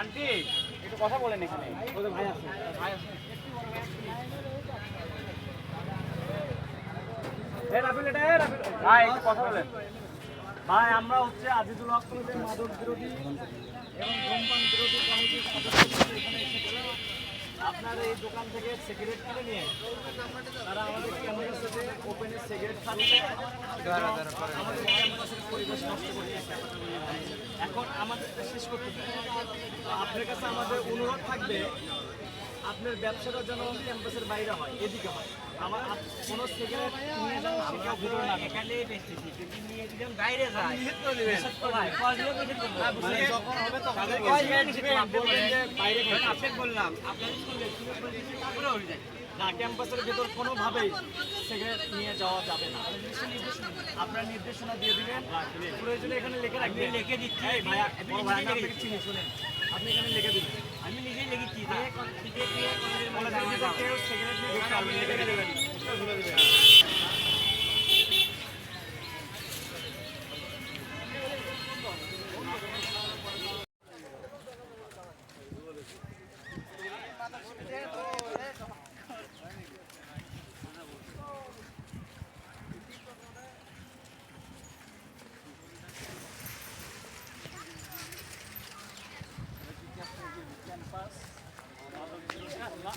Aunty, একটু কথা বলেন এখানে। ভাই আছে। ভাই আছে। রাবিল এটা ভাই, একটু কথা বলেন। ভাই, আমরা হচ্ছে আজিজুল হক কলেজের মাদক বিরোধী এবং ধূমপান বিরোধী কমিটির সদস্য এখানে এসেছিলাম আপনার এই দোকান থেকে সিগারেট কিনে নিয়ে তারা আমাদের ক্যাম্পাসে ওপেনে সিগারেট খাচ্ছে আমাদের ক্যাম্পাসের পরিবেশ নষ্ট করতেছে এখন আমাদেরটা শেষ করতে আপনার কাছে আমাদের অনুরোধ থাকবে আপনার ব্যবসাটা যেন ক্যাম্পাসের বাইরে হয় এদিকে হয়। আমার কোনো সিগারেট নিয়ে যাওয়া সেটাও ভিতরে না এখানে বেচতেছি যদি নিয়ে দিলাম বাইরে যায়। নিষেধ তো নাই। মানে যখন হবে তখন বলবেন যে বাইরে খাইতে। আপনি বললাম আপনার স্কুলে তারপরে হয়ে যায়। না ক্যাম্পাসের ভেতর কোনোভাবেই সিগারেট নিয়ে যাওয়া যাবে না। আপনার নির্দেশনা দিয়ে দিবেন প্রয়োজনে এখানে লিখে রাখবেন। লিখে দিচ্ছি। ভাইয়া চিনি শুনেন। আপনি এখানে লিখে দিবেন আমি নিজেই লিখেছি Ja, ja.